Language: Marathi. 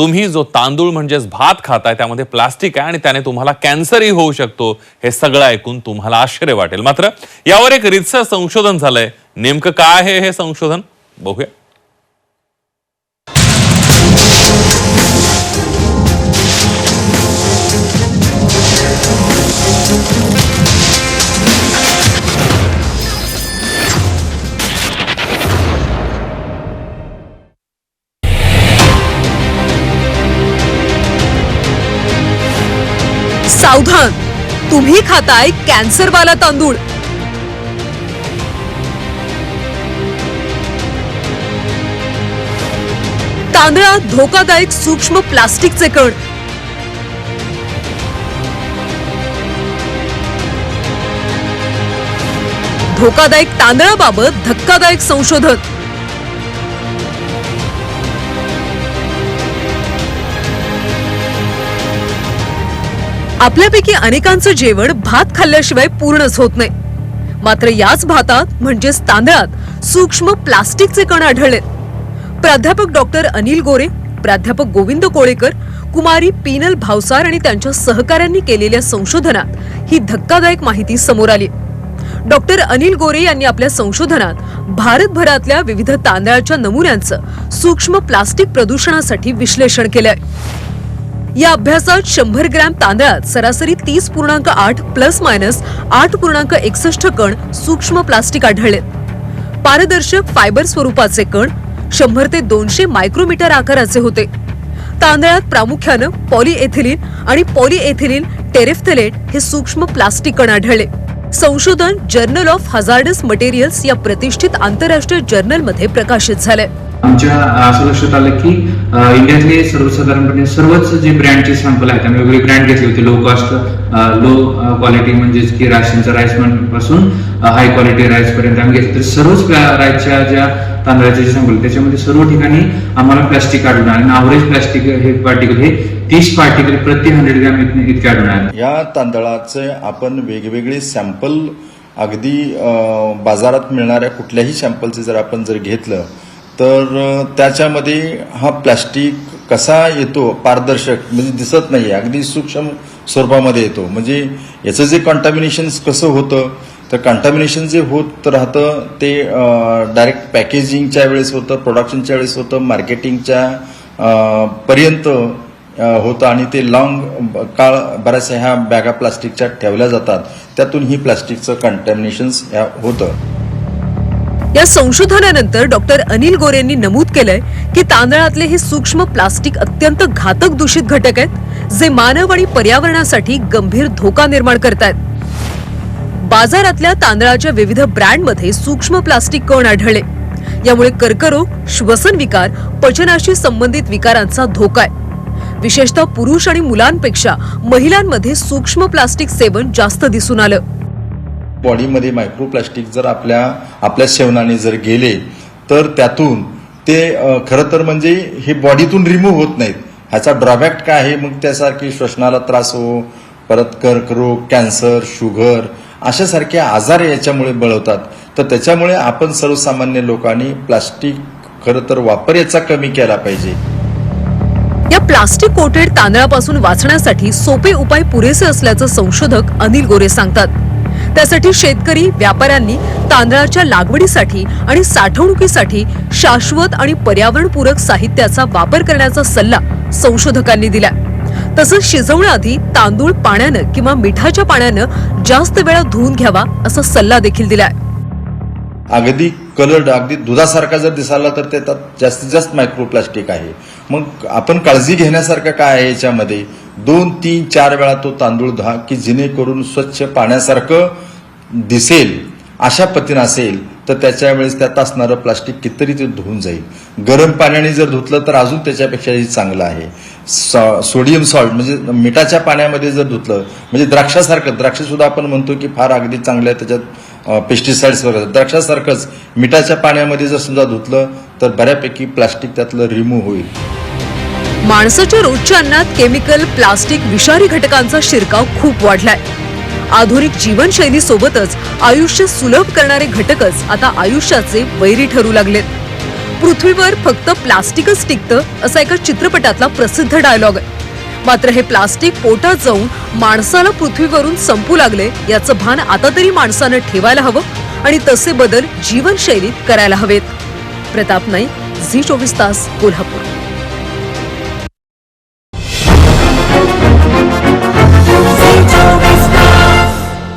तुम्ही जो तांदूळ म्हणजेच भात खाताय त्यामध्ये प्लास्टिक आहे आणि त्याने तुम्हाला कॅन्सरही होऊ शकतो हे सगळं ऐकून तुम्हाला आश्चर्य वाटेल. मात्र यावर एक रितसर संशोधन झालंय. नेमकं काय आहे हे संशोधन? बघूया. सावधान. तुम्ही खाताय कॅन्सरवाला तांदूळ. तांदळात धोकादायक सूक्ष्म प्लास्टिकचे कण. धोकादायक तांदळाबाबत धक्कादायक संशोधन. आपल्यापैकी अनेकांचं जेवण भात खाल्ल्याशिवाय पूर्णच होत नाही. मात्र याच भातात म्हणजेच तांदळात सूक्ष्म प्लास्टिकचे कण आढळले. प्राध्यापक डॉक्टर अनिल गोरे प्राध्यापक गोविंद कोळेकर कुमारी पीनल भावसार आणि त्यांच्या सहकाऱ्यांनी केलेल्या संशोधनात ही धक्कादायक माहिती समोर आली. डॉक्टर अनिल गोरे यांनी आपल्या संशोधनात भारतभरातल्या विविध तांदळाच्या नमुन्यांचं सूक्ष्म प्लास्टिक प्रदूषणासाठी विश्लेषण केलंय. या अभ्यासात शंभर ग्रॅम तांदळात सरासरी तीस पूर्णांक आठ प्लस मायनस आठ पूर्णांक एकसष्ट कण सूक्ष्म प्लास्टिक आढळले पारदर्शक फायबर स्वरूपाचे कण शंभर ते दोनशे मायक्रोमीटर आकाराचे होते. तांदळात प्रामुख्यानं पॉलिएथिलीन आणि पॉलिएथिलीन टेरेफ्थलेट हे सूक्ष्म प्लास्टिक कण आढळले. संशोधन जर्नल ऑफ हजार्डस मटेरियल्स या प्रतिष्ठित आंतरराष्ट्रीय जर्नलमध्ये प्रकाशित झालंय. आमच्या असं लक्षात आलं की इंडियातले सर्वसाधारणपणे सर्वच जे ब्रँडचे सॅम्पल आहेत आम्ही वेगवेगळे ब्रँड घेतले होते. लो कॉस्ट लो क्वालिटी म्हणजेच की राशनचा राईसपासून हाय क्वालिटी राईस पर्यंत आम्ही घेतले. तर सर्वच राईसच्या ज्या तांदळाचे जे सॅम्पल त्याच्यामध्ये सर्व ठिकाणी आम्हाला प्लास्टिक आढळून आणि अवरेज प्लास्टिक हे पार्टिकल हे तीस पार्टिकल प्रति हंड्रेड ग्रॅम इतके आढळून आले. या तांदळाचे आपण वेगवेगळे सॅम्पल अगदी बाजारात मिळणाऱ्या कुठल्याही सॅम्पलचे जर आपण जर घेतलं तर त्याच्यामध्ये हा प्लॅस्टिक कसा येतो पारदर्शक म्हणजे दिसत नाही अगदी सूक्ष्म स्वरूपामध्ये येतो. म्हणजे याचं जे कंटामिनेशन कसं होतं तर कंटामिनेशन जे होत राहतं ते डायरेक्ट पॅकेजिंगच्या वेळेस होतं प्रोडक्शनच्या वेळेस होतं मार्केटिंगच्या पर्यंत होतं आणि ते लॉंग काळ बऱ्याचशा ह्या बॅगा प्लास्टिकच्या ठेवल्या जातात. त्यातून ही प्लास्टिकचं कंटॅमिनेशन होतं. या संशोधनानंतर डॉक्टर अनिल गोरेंनी नमूद केलंय की तांदळातले हे सूक्ष्म प्लास्टिक अत्यंत घातक दूषित घटक आहेत जे मानव आणि पर्यावरणासाठी गंभीर धोका निर्माण करतायत. बाजारातल्या तांदळाच्या विविध ब्रँडमध्ये सूक्ष्म प्लास्टिक कण आढळले. यामुळे कर्करोग श्वसन विकार पचनाशी संबंधित विकारांचा धोका आहे. विशेषतः पुरुष आणि मुलांपेक्षा महिलांमध्ये सूक्ष्म प्लास्टिक सेवन जास्त दिसून आलं. बॉडीमध्ये मायक्रोप्लास्टिक जर आपल्या आपल्या सेवनाने जर गेले तर त्यातून ते खरं तर म्हणजे हे बॉडीतून रिमूव्ह होत नाहीत. ह्याचा ड्रॉबॅक काय आहे? मग त्यासारखी श्वसनाला त्रास हो परत कर्करोग कॅन्सर शुगर अशासारखे आजार याच्यामुळे बळवतात. तर त्याच्यामुळे आपण सर्वसामान्य लोकांनी प्लास्टिक खरं तर वापर याचा कमी केला पाहिजे. या प्लास्टिक कोटेड तांदळापासून वाचण्यासाठी सोपे उपाय पुरेसे असल्याचं संशोधक अनिल गोरे सांगतात. त्यासाठी शेतकरी व्यापाऱ्यांनी तांदळाच्या लागवडीसाठी आणि साठवणुकीसाठी शाश्वत आणि पर्यावरणपूरक साहित्याचा वापर करण्याचा सल्ला संशोधकांनी दिला तसंच शिजवण्याआधी तांदूळ पाण्यानं किंवा मिठाच्या पाण्यानं जास्त वेळा धुवून घ्यावा असा सल्ला देखील दिलाय. अगदी कलर्ड अगदी दुधासारखा जर दिसाला तर त्यात जास्तीत जास्त मायक्रोप्लास्टिक आहे. मग आपण काळजी घेण्यासारखं काय आहे याच्यामध्ये? दोन तीन चार वेळा तो तांदूळ धुवा की जेणेकरून स्वच्छ पाण्यासारखं दिसेल अशा पद्धतीनं असेल तर त्याच्या वेळेस त्यात असणारं प्लास्टिक कितीतरी ते धुवून जाईल. गरम पाण्याने जर धुतलं तर अजून त्याच्यापेक्षाही चांगलं आहे. सॉ- सोडियम सॉल्ट म्हणजे मिठाच्या पाण्यामध्ये जर धुतलं म्हणजे द्राक्षासारखं द्राक्ष सुद्धा आपण म्हणतो की फार अगदी चांगलं आहे त्याच्यात पेस्टिसाइड्स वगैरे द्राक्षासारखंच मिठाच्या पाण्यामध्ये जर समजा धुतलं तर बऱ्यापैकी प्लास्टिक त्यातलं रिमूव्ह होईल. माणसाच्या रोजच्या अन्नात केमिकल प्लास्टिक विषारी घटकांचा शिरकाव खूप वाढलाय. आधुनिक जीवनशैली सोबतच आयुष्य सुलभ करणारे घटकच आता आयुष्याचे वैरी ठरू लागलेत. पृथ्वीवर फक्त प्लास्टिकच टिकतं असा एका चित्रपटातला प्रसिद्ध डायलॉग आहे. मात्र हे प्लास्टिक पोटात जाऊन माणसाला पृथ्वीवरून संपू लागले याचं भान आता तरी माणसानं ठेवायला हवं आणि तसे बदल जीवनशैलीत करायला हवेत. प्रताप नाईक झी चोवीस तास कोल्हापूर.